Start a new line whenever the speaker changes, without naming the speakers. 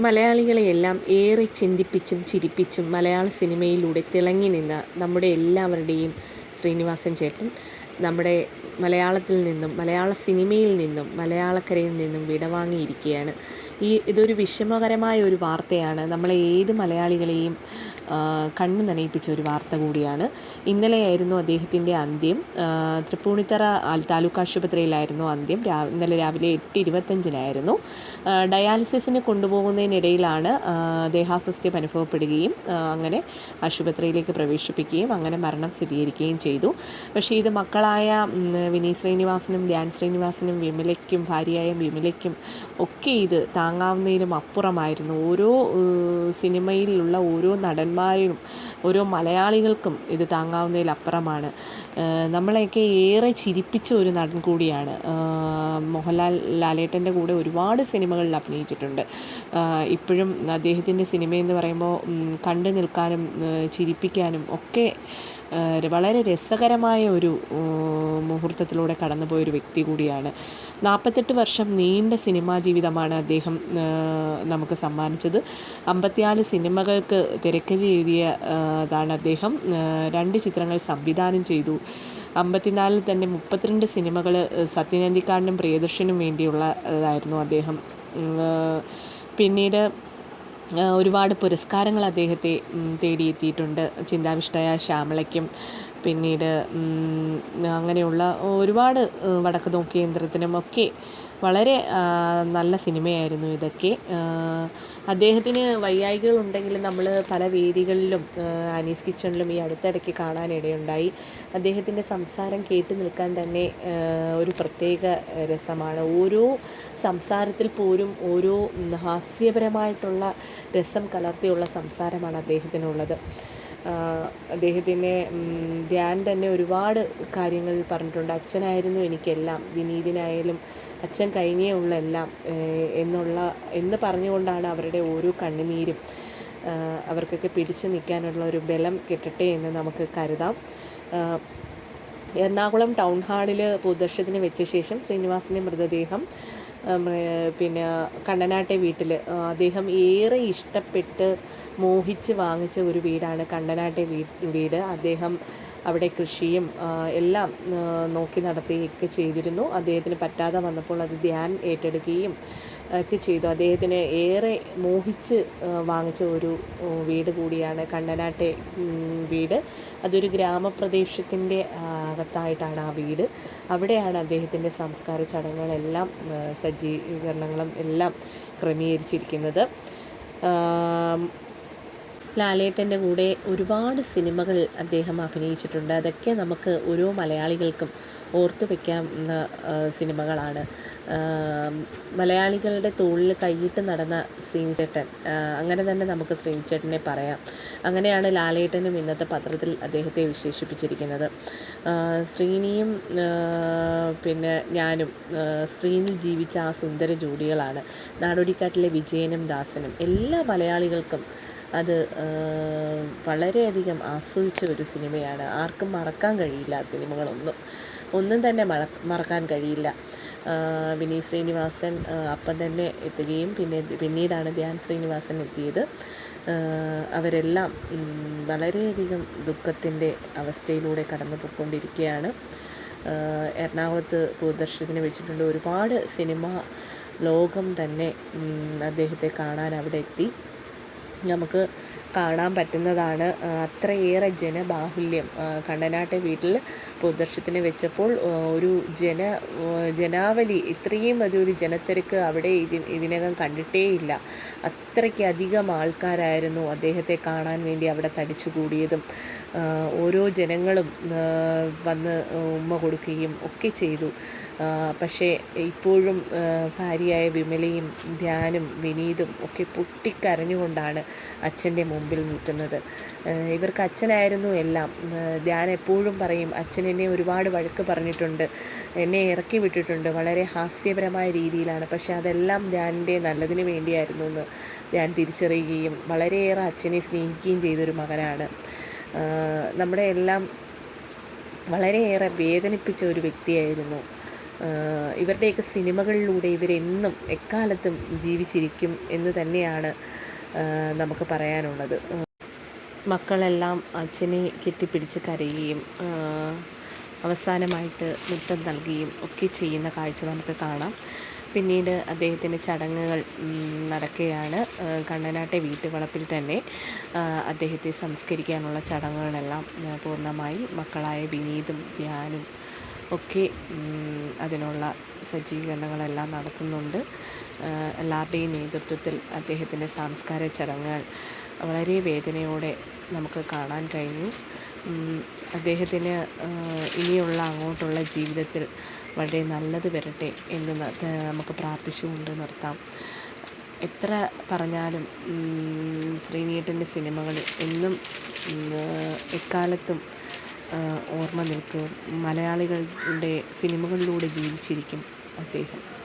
മലയാളികളെയെല്ലാം ഏറെ ചിന്തിപ്പിച്ചും ചിരിപ്പിച്ചും മലയാള സിനിമയിലൂടെ തിളങ്ങി നിന്ന നമ്മുടെ എല്ലാവരുടെയും ശ്രീനിവാസൻ ചേട്ടൻ നമ്മുടെ മലയാളത്തിൽ നിന്നും മലയാള സിനിമയിൽ നിന്നും മലയാളക്കരയിൽ നിന്നും വിടവാങ്ങിയിരിക്കുകയാണ്. ഈ ഇതൊരു വിഷമകരമായ ഒരു വാർത്തയാണ്. നമ്മളെ ഏത് മലയാളികളെയും കണ്ണു നനയിപ്പിച്ച ഒരു വാർത്ത കൂടിയാണ്. ഇന്നലെയായിരുന്നു അദ്ദേഹത്തിന്റെ അന്ത്യം. തൃപ്പൂണിത്തറ താലൂക്ക് ആശുപത്രിയിലായിരുന്നു അന്ത്യം. രാ ഇന്നലെ രാവിലെ എട്ട് ഇരുപത്തഞ്ചിനായിരുന്നു. ഡയാലിസിസിന് കൊണ്ടുപോകുന്നതിനിടയിലാണ് ദേഹാസ്വസ്ഥ്യം അനുഭവപ്പെടുകയും അങ്ങനെ ആശുപത്രിയിലേക്ക് പ്രവേശിപ്പിക്കുകയും അങ്ങനെ മരണം സ്ഥിരീകരിക്കുകയും ചെയ്തു. പക്ഷേ ഇത് മക്കളായ വിനീത് ശ്രീനിവാസനും ധ്യാൻ ശ്രീനിവാസനും വിമലയ്ക്കും ഭാര്യയായ വിമലയ്ക്കും ഒക്കെ ഇത് താങ്ങാവുന്നതിലും അപ്പുറമായിരുന്നു. ഓരോ സിനിമയിലുള്ള ഓരോ നടന്മാരിലും ഓരോ മലയാളികൾക്കും ഇത് താങ്ങാവുന്നതിലപ്പുറമാണ് നമ്മളെയൊക്കെ ഏറെ ചിരിപ്പിച്ച ഒരു നടൻ കൂടിയാണ്. മോഹൻലാൽ ലാലേട്ടന്റെ കൂടെ ഒരുപാട് സിനിമകളിൽ അഭിനയിച്ചിട്ടുണ്ട്. ഇപ്പോഴും അദ്ദേഹത്തിന്റെ സിനിമയെന്ന് പറയുമ്പോൾ കണ്ടു നിൽക്കാനും ചിരിപ്പിക്കാനും ഒക്കെ വളരെ രസകരമായ ഒരു മുഹൂർത്തത്തിലൂടെ കടന്നുപോയൊരു വ്യക്തി കൂടിയാണ്. നാൽപ്പത്തെട്ട് വർഷം നീണ്ട സിനിമാ ജീവിതമാണ് അദ്ദേഹം നമുക്ക് സമ്മാനിച്ചത്. അമ്പത്തിനാല് സിനിമകൾക്ക് തിരക്കഥ എഴുതിയതാണ് അദ്ദേഹം. രണ്ട് ചിത്രങ്ങൾ സംവിധാനം ചെയ്തു. അമ്പത്തിനാലിൽ തന്നെ മുപ്പത്തിരണ്ട് സിനിമകൾ സത്യനന്ദിക്കാടിനും പ്രിയദർശനും വേണ്ടിയുള്ളതായിരുന്നു അദ്ദേഹം. പിന്നീട് ഒരുപാട് പുരസ്കാരങ്ങൾ അദ്ദേഹത്തെ തേടിയെത്തിയിട്ടുണ്ട്. ചിന്താവിഷ്ടയായ ശ്യാമളയ്ക്കും പിന്നീട് അങ്ങനെയുള്ള ഒരുപാട് വടക്ക് നോക്കിയന്ത്രത്തിനും ഒക്കെ വളരെ നല്ല സിനിമയായിരുന്നു ഇതൊക്കെ. അദ്ദേഹത്തിന് വയ്യായികളുണ്ടെങ്കിലും നമ്മൾ പല വേദികളിലും അനീസ് കിച്ചണിലും ഈ അടുത്തിടയ്ക്ക് കാണാനിടയുണ്ടായി. അദ്ദേഹത്തിന്റെ സംസാരം കേട്ട് നിൽക്കാൻ തന്നെ ഒരു പ്രത്യേക രസമാണ്. ഓരോ സംസാരത്തിൽ പോലും ഓരോ ഹാസ്യപരമായിട്ടുള്ള രസം കലർത്തിയുള്ള സംസാരമാണ് അദ്ദേഹത്തിനുള്ളത്. അദ്ദേഹത്തിന്റെ ധ്യാൻ തന്നെ ഒരുപാട് കാര്യങ്ങൾ പറഞ്ഞിട്ടുണ്ട്. അച്ഛനായിരുന്നു എനിക്കെല്ലാം വിനീതിനായാലും അച്ഛൻ കഴിഞ്ഞേ ഉള്ള എല്ലാം എന്നുള്ള എന്ന് പറഞ്ഞുകൊണ്ടാണ് അവരുടെ ഓരോ കണ്ണുനീരും അവർക്കൊക്കെ പിടിച്ചു നിൽക്കാനുള്ള ഒരു ബലം കിട്ടട്ടെ എന്ന് നമുക്ക് കരുതാം. എറണാകുളം ടൗൺ ഹാളിൽ പൊതുദർശനത്തിന് വെച്ച ശേഷം ശ്രീനിവാസിന്റെ മൃതദേഹം പിന്നെ കണ്ണനാട്ടെ വീട്ടിൽ അദ്ദേഹം ഏറെ ഇഷ്ടപ്പെട്ട് മോഹിച്ച് വാങ്ങിച്ച ഒരു വീടാണ് കണ്ണനാട്ടെ വീട്. അദ്ദേഹം അവിടെ കൃഷിയും എല്ലാം നോക്കി നടത്തുകയൊക്കെ ചെയ്തിരുന്നു. അദ്ദേഹത്തിന് പറ്റാതെ വന്നപ്പോൾ അത് ധ്യാൻ ഏറ്റെടുക്കുകയും ഒക്കെ ചെയ്തു. അദ്ദേഹത്തിന് ഏറെ മോഹിച്ച് വാങ്ങിച്ച ഒരു വീട് കൂടിയാണ് കണ്ടനാട്ടെ വീട്. അതൊരു ഗ്രാമപ്രദേശത്തിന്റെ അകത്തായിട്ടാണ് ആ വീട്. അവിടെയാണ് അദ്ദേഹത്തിന്റെ സംസ്കാര ചടങ്ങുകളെല്ലാം സജ്ജീകരണങ്ങളും എല്ലാം ക്രമീകരിച്ചിരിക്കുന്നത്. ലാലേട്ടന്റെ കൂടെ ഒരുപാട് സിനിമകൾ അദ്ദേഹം അഭിനയിച്ചിട്ടുണ്ട്. അതൊക്കെ നമുക്ക് ഓരോ മലയാളികൾക്കും ഓർത്തു വയ്ക്കാവുന്ന സിനിമകളാണ്. മലയാളികളുടെ തോളിൽ കൈയിട്ട് നടന്ന ശ്രീചേട്ടൻ അങ്ങനെ തന്നെ നമുക്ക് ശ്രീചേട്ടനെ പറയാം. അങ്ങനെയാണ് ലാലേട്ടനും ഇന്നത്തെ പത്രത്തിൽ അദ്ദേഹത്തെ വിശേഷിപ്പിച്ചിരിക്കുന്നത്. ശ്രീനിയും പിന്നെ ഞാനും സ്ക്രീനിൽ ജീവിച്ച ആ സുന്ദര ജോഡികളാണ്. നാടോടിക്കാട്ടിലെ വിജയനും ദാസനും. എല്ലാ മലയാളികൾക്കും അത് വളരെയധികം ആസ്വദിച്ച ഒരു സിനിമയാണ്. ആർക്കും മറക്കാൻ കഴിയില്ല ആ സിനിമകളൊന്നും. ഒന്നും തന്നെ മറക്കാൻ കഴിയില്ല. വിനീത് ശ്രീനിവാസൻ അപ്പം തന്നെ എത്തുകയും പിന്നെ പിന്നീടാണ് ധ്യാൻ ശ്രീനിവാസൻ എത്തിയത്. അവരെല്ലാം വളരെയധികം ദുഃഖത്തിന്റെ അവസ്ഥയിലൂടെ കടന്നു പോയിക്കൊണ്ടിരിക്കുകയാണ് എറണാകുളത്ത് പൊതുദർശനത്തിന് വെച്ചിട്ടുള്ള ഒരുപാട് സിനിമ ലോകം തന്നെ അദ്ദേഹത്തെ കാണാൻ അവിടെ എത്തി. നമുക്ക് കാണാൻ പറ്റുന്നതാണ്. അത്രയേറെ ജനബാഹുല്യം കണ്ടനാട്ടെ വീട്ടിൽ പൊതുദർശനത്തിന് വെച്ചപ്പോൾ ഒരു ജന ജനാവലി ഇത്രയും വലിയൊരു ജനത്തിരക്ക് അവിടെ ഇതി ഇതിനകം കണ്ടിട്ടേയില്ല. അത്രയ്ക്കധികം ആൾക്കാരായിരുന്നു അദ്ദേഹത്തെ കാണാൻ വേണ്ടി അവിടെ തടിച്ചുകൂടിയതും ഓരോ ജനങ്ങളും വന്ന് ഉമ്മ കൊടുക്കുകയും ഒക്കെ ചെയ്തു. പക്ഷേ ഇപ്പോഴും ഭാര്യയായ വിമലയും ധ്യാനും വിനീതും ഒക്കെ പൊട്ടിക്കരഞ്ഞുകൊണ്ടാണ് അച്ഛന്റെ മുമ്പിൽ നിൽക്കുന്നത്. ഇവർക്ക് അച്ഛനായിരുന്നു എല്ലാം. ധ്യാൻ എപ്പോഴും പറയും അച്ഛൻ എന്നെ ഒരുപാട് വഴക്ക് പറഞ്ഞിട്ടുണ്ട്. എന്നെ ഇറക്കി വിട്ടിട്ടുണ്ട്. വളരെ ഹാസ്യപരമായ രീതിയിലാണ്. പക്ഷേ അതെല്ലാം ധ്യാനിന്റെ നല്ലതിന് വേണ്ടിയായിരുന്നു എന്ന് ഞാൻ തിരിച്ചറിയുകയും വളരെയേറെ അച്ഛനെ സ്നേഹിക്കുകയും ചെയ്തൊരു മകനാണ്. നമ്മുടെ എല്ലാം വളരെയേറെ വേദനിപ്പിച്ച ഒരു വ്യക്തിയായിരുന്നു. ഇവരുടെയൊക്കെ സിനിമകളിലൂടെ ഇവരെന്നും എക്കാലത്തും ജീവിച്ചിരിക്കും എന്ന് തന്നെയാണ് നമുക്ക് പറയാനുള്ളത്. മക്കളെല്ലാം അച്ഛനെ കെട്ടിപ്പിടിച്ച് കരയുകയും അവസാനമായിട്ട് മുത്തം നൽകുകയും ഒക്കെ ചെയ്യുന്ന കാഴ്ച നമുക്ക് കാണാം. പിന്നീട് അദ്ദേഹത്തിന്റെ ചടങ്ങുകൾ നടക്കുകയാണ്. കണ്ണനാട്ടെ വീട്ടുവളപ്പിൽ തന്നെ അദ്ദേഹത്തെ സംസ്കരിക്കാനുള്ള ചടങ്ങുകളെല്ലാം പൂർണമായി മക്കളായ വിനീതും ധ്യാനും ഒക്കെ അതിനുള്ള സജ്ജീകരണങ്ങളെല്ലാം നടത്തുന്നുണ്ട്. എല്ലാവരുടെയും നേതൃത്വത്തിൽ അദ്ദേഹത്തിന്റെ സംസ്കാര ചടങ്ങുകൾ വളരെ വേദനയോടെ നമുക്ക് കാണാൻ കഴിഞ്ഞു. അദ്ദേഹത്തിന് ഇനിയുള്ള അങ്ങോട്ടുള്ള ജീവിതത്തിൽ വളരെ നല്ലത് വരട്ടെ എന്ന് നമുക്ക് പ്രാർത്ഥിച്ചുകൊണ്ട് നിർത്താം. എത്ര പറഞ്ഞാലും ശ്രീനീട്ടന്റെ സിനിമകൾ എന്നും എക്കാലത്തും ഓർമ്മ നിൽക്കും. മലയാളികളുടെ സിനിമകളിലൂടെ ജീവിച്ചിരിക്കും അദ്ദേഹം.